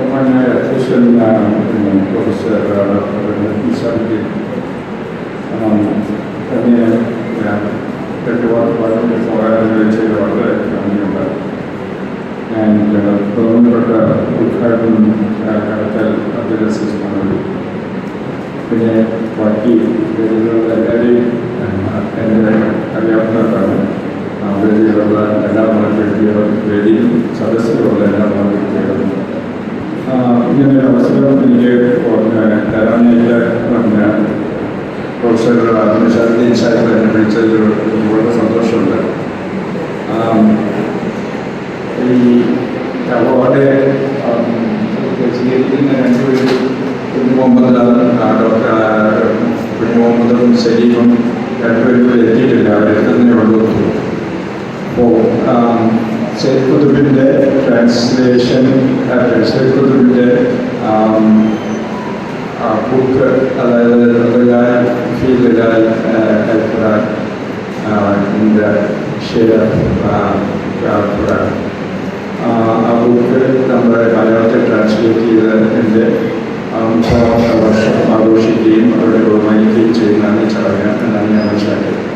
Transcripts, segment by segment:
ബഹുമാനായ അധ്യക്ഷൻ professor doctor തന്നെ രണ്ട് വാക്ക് പറഞ്ഞ് പോകാൻ ചെയ്ത് വളരെ നന്ദിയുണ്ട് ഞാൻ ബഹുമാനപ്പെട്ട ഉദ്ഘാടനം ആ, നടത്താൻ അഭ്യർത്ഥിച്ചിട്ടുണ്ട് പിന്നെ ബാക്കി എല്ലാവരെയും അറിയാവുന്നതാണ് ആ, വേദിയിലുള്ള എല്ലാ എല്ലാ മലപ്പുഴകളും ഇങ്ങനെ ഒരു അവസരം എനിക്ക് തരാനായിട്ട് പ്രൊഫസർ നിഷാദീൻ സാഹിബ് എന്നെ വിളിച്ചതിൽ വളരെ സന്തോഷമുണ്ട്. ഈ അവാർഡ് സ്വീകരിക്കുന്ന രണ്ടുപേരും കുഞ്ഞു മുഹമ്മദ് ഡോക്ടർ കുഞ്ഞു മുഹമ്മദും സലീമും രണ്ടുപേരും എത്തിയിട്ടില്ല. അവരെത്തുന്നേ ഉള്ളൂ. അപ്പോൾ ശരീഫ് കുതുബിന്റെ ട്രാൻസ്ലേഷൻ ബുക്ക് അതായത് ഞാൻ ഷെയർ ഖുറാൻ ആ ബുക്ക് നമ്മുടെ മലയാളത്തിൽ ട്രാൻസ്ലേറ്റ് ചെയ്തതിന്റെ മുപ്പതാമത്തെ വർഷം ആഘോഷിക്കുകയും അവരുടെ ബഹുമാനിക്കുകയും ചെയ്യുന്നതാണ് ചടങ്ങ് എന്നാണ് ഞാൻ മനസ്സിലാക്കിയത്.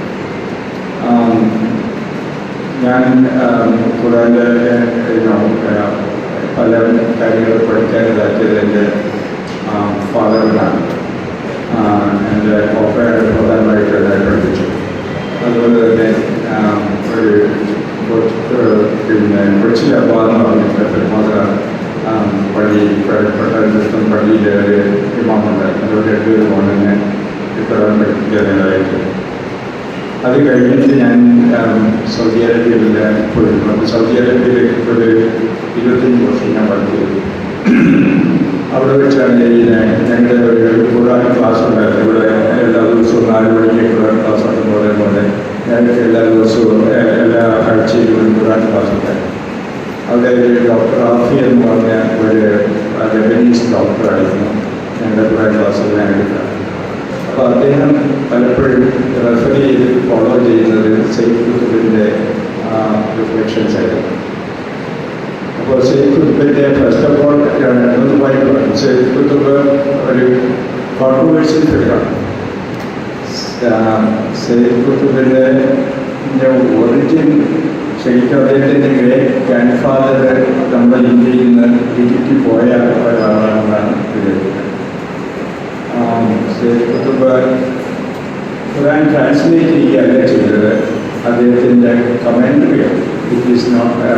ഞാൻ കൂടാതെ പല കാര്യങ്ങൾ പള്ളി പട്ടണത്തും പള്ളിയിലേറെ ഇമാമുണ്ട് അതുപോലെ രണ്ടുപേരുമാണ് എന്നെ ഇത്തരം പഠിപ്പിക്കാനായിട്ട് അത് കഴിഞ്ഞിട്ട് ഞാൻ സൗദി അറേബ്യയിൽ പോയിരുന്നു അപ്പോൾ സൗദി അറേബ്യയിൽ ഒരു ഇരുപത്തഞ്ച് വർഷം ഞാൻ വർക്ക് അവിടെ വെച്ചാണ് ഞങ്ങളുടെ ഒരു ഖുറാൻ ക്ലാസ് ഉണ്ടായിരുന്നു. ഇവിടെ എല്ലാ ദിവസവും നാല് മണിക്ക് ഖുറാൻ ക്ലാസ് ഉണ്ടെന്ന് പറയുന്ന പോലെ ഞങ്ങൾക്ക് എല്ലാ ദിവസവും എല്ലാ ആഴ്ചയിലും ഖുറാൻ ക്ലാസ് ഉണ്ടായിരുന്നു. അവിടെ ഡോക്ടർ റാഫി എന്ന് പറഞ്ഞ ഒരു ലബനീസ് ഡോക്ടറായിരുന്നു ഞങ്ങളുടെ ഞാൻ എടുക്കുന്നത് അപ്പോൾ അദ്ദേഹം പലപ്പോഴും റെഫർ ചെയ്ത് ഫോളോ ചെയ്യുന്നത് സെയ്ഫ് കുത്തുബിന്റെ റിഫ്ലക്ഷൻസ് ആയിരുന്നു. അപ്പോൾ സെയ്ഫ് കുത്തുബിന്റെ ഫസ്റ്റ് ഓഫ് ഓൾ രണ്ടു പോയിന്റ് സെയ്ഫ് കുത്തുബ് ഒരു കോൺട്രവേഴ്സ്യൽ ഫിഗറാണ് സെയ്ഫ് കുത്തുബിന്റെ ഒറിജിൻ ശരിക്കും അദ്ദേഹത്തിന്റെ ഗ്രേറ്റ് ഗ്രാൻഡ് ഫാദർ നമ്മുടെ ഇന്ത്യയിൽ നിന്ന് ഇടുക്കി പോയ ഒരാളാണെന്നാണ് ഖുറാൻ ട്രാൻസ്ലേറ്റ് ചെയ്യുകയല്ല ചെയ്തത്. അദ്ദേഹത്തിന്റെ കമൻട്രിയോ ഇറ്റ് ഈസ് നോട്ട്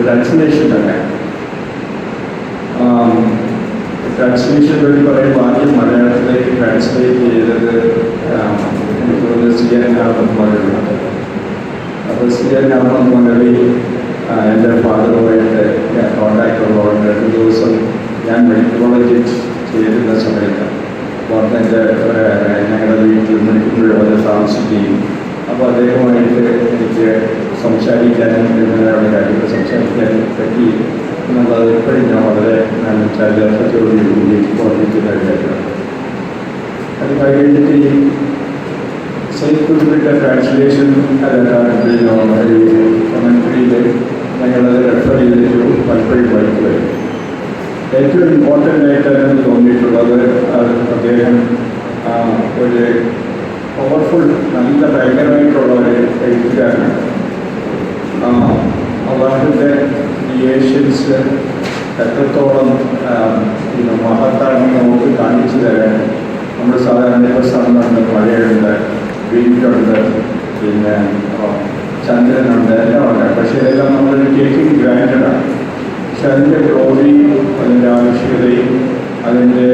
ട്രാൻസ്ലേഷൻ തന്നെ. ട്രാൻസ്ലേഷൻ വഴി പറയുമ്പോൾ ആദ്യം മലയാളത്തിലേക്ക് ട്രാൻസ്ലേറ്റ് ചെയ്തത് എനിക്ക് തോന്നുന്നത് സി എൻ ആർ അപ്പോൾ സി എൻ രാമകുമാരി എന്റെ ഫാദറുമായിട്ട് കോണ്ടാക്ട് ഉള്ളതുകൊണ്ട് രണ്ട് ദിവസം ഞാൻ മെഡിക്കൽ കോളേജിൽ ചേരുന്ന സമയത്ത് എന്റെ ഞങ്ങളുടെ വീട്ടിൽ നിൽക്കുമ്പോഴും അത് താമസിക്കുകയും അപ്പോൾ അദ്ദേഹമായിട്ട് എനിക്ക് സംസാരിക്കാനും എന്നതാണ് കാര്യങ്ങൾ സംസാരിക്കാനും പറ്റി എന്നുള്ളത് ഇപ്പോഴും ഞാൻ വളരെ നല്ല ചരിത്രത്തോടുകൂടി ഓർമ്മിക്കുന്ന കാര്യമാണ്. അത് കഴിഞ്ഞിട്ട് ഈ സെയ്ദ് കുത്തുബിന്റെ ട്രാൻസ്ലേഷൻ കമൻട്രിയിൽ ഞങ്ങളത് റെഫർ ചെയ്തിട്ട് പലപ്പോഴും പഠിക്കുകയും ഏറ്റവും ഇമ്പോർട്ടന്റ് ആയിട്ട് എനിക്ക് തോന്നിയിട്ടുള്ളത് അദ്ദേഹം ഒരു പവർഫുൾ നല്ല ഭയങ്കരമായിട്ടുള്ള ഒരു എഴുത്തുകാരനാണ് അള്ളാഹുവിന്റെ ക്രിയേഷൻസ് എത്രത്തോളം മഹത്താണെന്ന് നമുക്ക് കാണിച്ചു തരാൻ നമ്മൾ സാധാരണ മഴയുണ്ട് വീണ്ടുണ്ട് പിന്നെ ആ, ചന്ദ്രനുണ്ട് എല്ലാം ഉണ്ട് പക്ഷേ ഇതെല്ലാം നമ്മൾ ടേക്കിംഗ് ഗ്രാൻഡാണ് പക്ഷെ അതിന്റെ ഗ്ലോറി അതിന്റെ ആവശ്യകതയും അതിന്റെ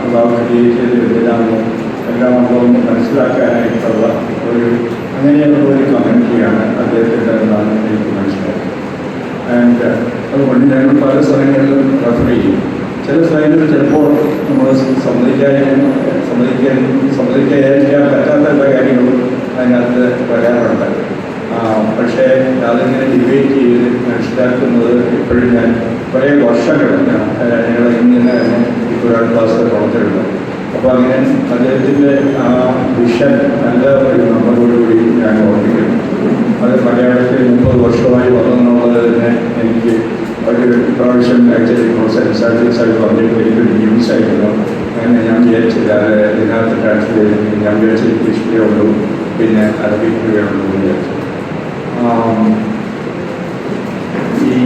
അള്ളാഹ് ക്രിയേറ്റ് ചെയ്ത് എന്തിനാണോ എല്ലാം നമ്മളൊന്ന് മനസ്സിലാക്കാനായിട്ടുള്ള ഒരു അങ്ങനെയുള്ള ഒരു കമ്മ്യൂണിറ്റിയാണ് അദ്ദേഹത്തിന്റെ എന്നാണ് എനിക്ക് മനസ്സിലായത്. ആൻഡ് അതുകൊണ്ട് ഞങ്ങൾ പല സ്ഥലങ്ങളിലും റെഫർ ചെയ്യും. ചില സ്ഥലങ്ങളിൽ ചിലപ്പോൾ നമ്മൾ സമ്മതിക്കാനും സമ്മതിക്കാൻ സമ്മതിക്കാതിരിക്കാൻ പറ്റാത്ത പല കാര്യങ്ങളും അതിനകത്ത് വരാറുണ്ട്. പക്ഷേ അതിങ്ങനെ ഡിബേറ്റ് ചെയ്ത് മനസ്സിലാക്കുന്നത് ഇപ്പോഴും ഞാൻ കുറേ വർഷങ്ങൾ ഞങ്ങൾ ഇങ്ങനെ ഖുറാൻ ക്ലാസ് പ്രവർത്തിക്കുന്നു അപ്പോൾ അങ്ങനെ അദ്ദേഹത്തിന്റെ ആ വിഷൻ നല്ല ഒരു നമ്മളോടുകൂടി ഞാൻ ഓർമ്മിക്കുന്നു. അത് മലയാളത്തിൽ മുപ്പത് വർഷമായി വന്നെന്നുള്ളത് തന്നെ എനിക്ക് ഒരു പ്രാവശ്യം അയച്ചിരുന്നു സെൻസാറ്റിക്സ് ആയിട്ട് പറഞ്ഞിട്ട് എനിക്കൊരു ന്യൂസ് ആയിരുന്നു. അങ്ങനെ ഞാൻ വിചാരിച്ചില്ല ഇതിനകത്ത് ട്രാൻസ്ലേറ്റ് ഞാൻ വിചാരിച്ചത് ഇംഗ്ലീഷിലേ ഉള്ളൂ പിന്നെ അറബിക്കിലേ ഉള്ളൂ വിചാരിച്ചു. ഈ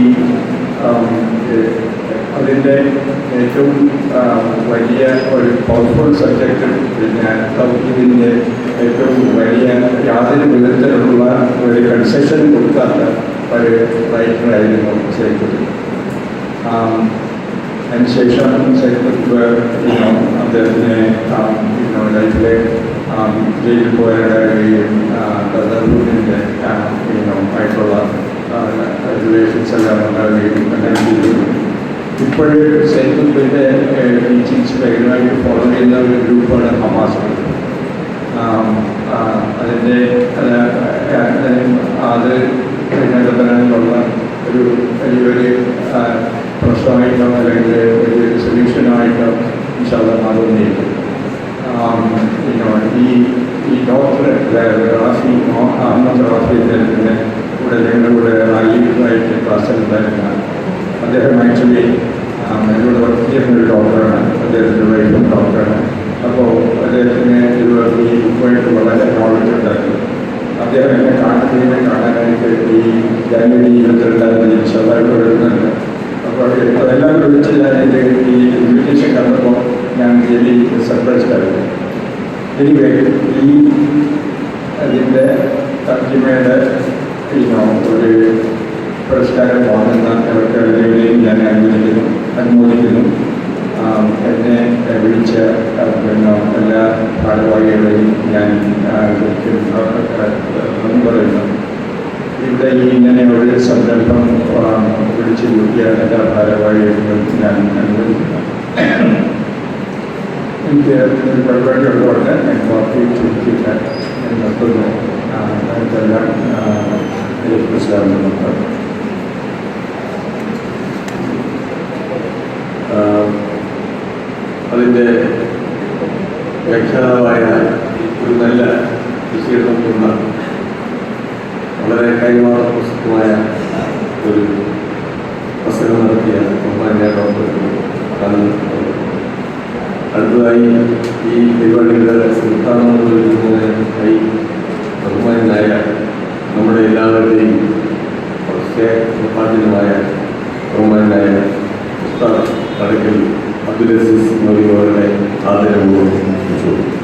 അതിന്റെ ഏറ്റവും വലിയ ഒരു പവർഫുൾ സബ്ജക്റ്റ് പിന്നെ ഇതിന്റെ ഏറ്റവും വലിയ യാതൊരു വിധത്തിലുള്ള ഒരു കൺസെഷൻ കൊടുക്കാത്ത ഒരു റൈറ്ററായിരുന്നു സൈക്കുട്ടി അതിനുശേഷം സൈക്കുട്ടി അദ്ദേഹത്തിന് ലൈഫിലെ ജയിലിൽ പോയവരുടെയും ബ്രദർഹുഡിന്റെ ആയിട്ടുള്ള റിലേഷൻസ് എല്ലാം ഉണ്ടാവുകയും അങ്ങനെ ചെയ്തു ഇപ്പോഴും സൈക്കുട്ടിന്റെ ടീച്ചിങ്സ് ഭയങ്കരമായിട്ട് ഫോളോ ചെയ്യുന്ന ഒരു ഗ്രൂപ്പാണ് ഹമാസ് അതിന്റെ അത് നിലനിർത്താനുള്ള ഒരു വലിയൊരു പ്രശ്നമായിട്ടോ അല്ലെങ്കിൽ വലിയൊരു സൊല്യൂഷനായിട്ടോ ഇൻഷാല്ല മാറുന്നില്ല ഈ ഈ ഡോക്ടർ റാഫി അഹമ്മദ് റാഫി അദ്ദേഹത്തിന്റെ കൂടെ ഞങ്ങളുടെ കൂടെ ആയിട്ട് ക്ലാസ് ഉണ്ടായിരുന്നതാണ് അദ്ദേഹം ആക്ച്വലി ചെയ്യുന്ന ഒരു ഡോക്ടറാണ്. അദ്ദേഹത്തിന്റെ വൈഫും ഡോക്ടറാണ്. അപ്പോൾ അദ്ദേഹത്തിന് ഈ ബുക്കുമായിട്ട് വളരെ നോളജ് ഉണ്ടായിരുന്നു അദ്ദേഹം എന്നെ കാണുന്നതിനെ കാണാനായിട്ട് ഈ ജനുവരി ഇരുപത്തിരണ്ടാം തീയതി ചെറുതായിട്ട് വരുന്നുണ്ട് അപ്പോൾ അതെല്ലാം വിളിച്ച് എന്റെ ഈ ഇൻവിറ്റേഷൻ കണ്ടപ്പോൾ ഞാൻ റിയലി സർപ്രൈസ്ഡായിരുന്നു എനിവേ ഈ അതിന്റെ തർജിമയുടെ ഒരു പുരസ്കാരം വാങ്ങുന്ന അവർക്ക് എല്ലാവരെയും ഞാൻ അനുവദിക്കുന്നു. അനുമോദിക്കുന്നു. എന്നെ വിളിച്ച പിന്നെ എല്ലാ ഭാരവാഹികളെയും ഞാൻ നന്ദി പറയുന്നു. ഇവിടെ ഈ ഇങ്ങനെ ഒരു ആ, വിളിച്ചു കൂട്ടിയ എല്ലാ ഭാരവാഹികളും ഞാൻ അനുവദിക്കുന്നു. എനിക്ക് ഒരു പരിപാടി ഉള്ളതുകൊണ്ട് ഞാൻ ചുരുക്കിയിട്ട് ഞാൻ നിർത്തുന്നു. ആ, ഇതെല്ലാം ആ, ഈ പുരസ്കാരം നമുക്ക് ആഹ് അതിന്റെ വ്യാഖ്യാതാവായ ഒരു നല്ല വിശീർണമുള്ള വളരെ കൈമാറ പ്രസക്തമായ ഒരു പ്രസംഗം നടത്തിയ ബഹുമാന്യ ഡോക്ടർ അടുത്തതായി ഈ പരിപാടികളുടെ ഉദ്ഘാടനം നിർവഹിക്കുന്നതിനായി ബഹുമാനായ നമ്മുടെ എല്ലാവരുടെയും പ്രത്യേക ഉപാധ്യനുമായ ബഹുമാനായ ഉസ്താദ് കടക്കൽ അബ്ദുൽ അസീസ് മോദിയുടെ ആദരപൂർവം